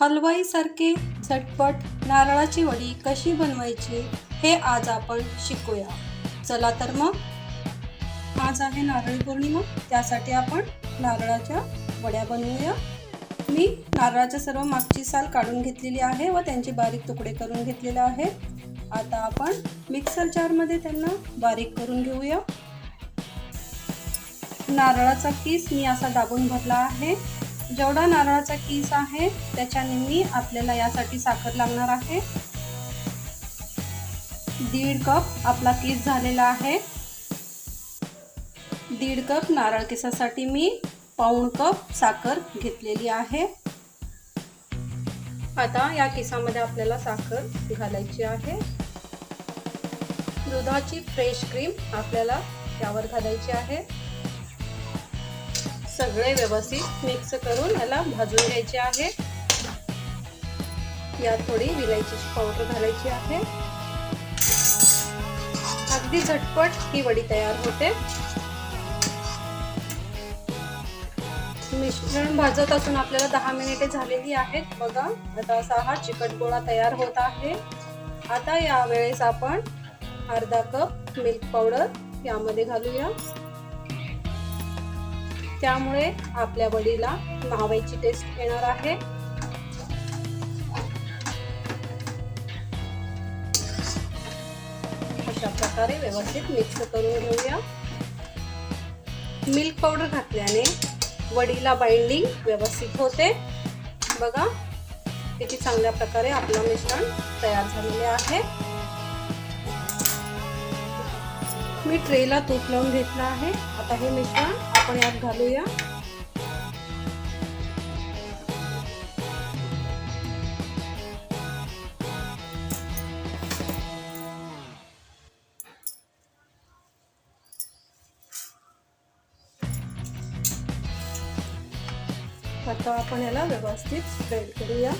हलवाईसारखे झटपट नारळाची वडी कशी बनवायची हे आज आपण शिकूया. चला तर मग. आज आहे नारळी पौर्णिमा त्यासाठी आपण नारळाच्या वड्या बनवूया. मी नारळाच्या सर्व मागची साल काढून घेतलेली आहे व त्यांचे बारीक तुकडे करून घेतलेले आहेत. आता आपण मिक्सर जारमध्ये त्यांना बारीक करून घेऊया. नारळाचा किस मी असा दाबून भरला आहे. जेवढा नारळाचा किस आहे त्याच्या निम्मी आपल्याला यासाठी साखर लागणार आहे. दीड कप आपला किस झालेला आहे. दीड कप नारळ किसासाठी मी पाऊण कप साखर घेतलेली आहे. आता या किसामध्ये आपल्याला साखर घालायची आहे. दुधाची फ्रेश क्रीम आपल्याला यावर घालायची आहे. सगळे व्यवस्थित मिक्स करून याला भाजून घ्यायचे आहे. यात थोडी विलायचीची पावडर घालायची आहे. अगदी झटपट ही वडी तयार होते. मिश्रण भाजत असून आपल्याला दहा मिनिटे झालेली आहेत. बघा आता असा हा चिकट गोळा तयार होत आहे. आता या वेळेस आपण अर्धा कप मिल्क पावडर यामध्ये घालूया. त्यामुळे आपल्या वडीला महावाईची टेस्ट येणार आहे. अशा प्रकारे व्यवस्थित मिक्स करून घेऊया. मिल्क पावडर घातल्याने वडीला बाइंडिंग व्यवस्थित होते. बघा किती चांगल्या प्रकारे आपलं मिश्रण तयार झालेले आहे. मी ट्रेला तूप लावून घेतलं आहे. आता हे मिश्रण आपण यात घालूया. आता आपण याला व्यवस्थित स्प्रेड करूया.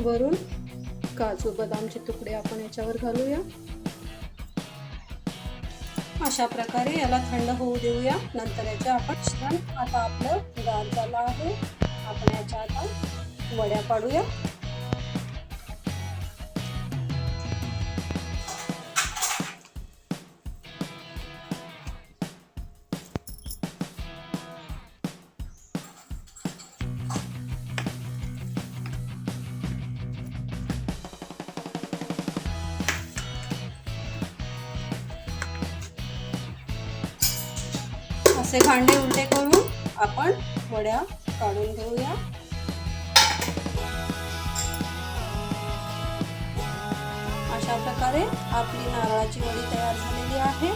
वरून काजू बदामचे तुकडे आपण याच्यावर घालूया. अशा प्रकारे याला थंड होऊ देऊया. नंतर याच्या आपण छान आता आपलं गार झालं आहे. आपण याच्या आता वड्या पाडूया असे भांडे उलटे करून आपण वड्या काढून घेऊया. अशा प्रकारे आपली नारळाची वडी तयार झालेली आहे.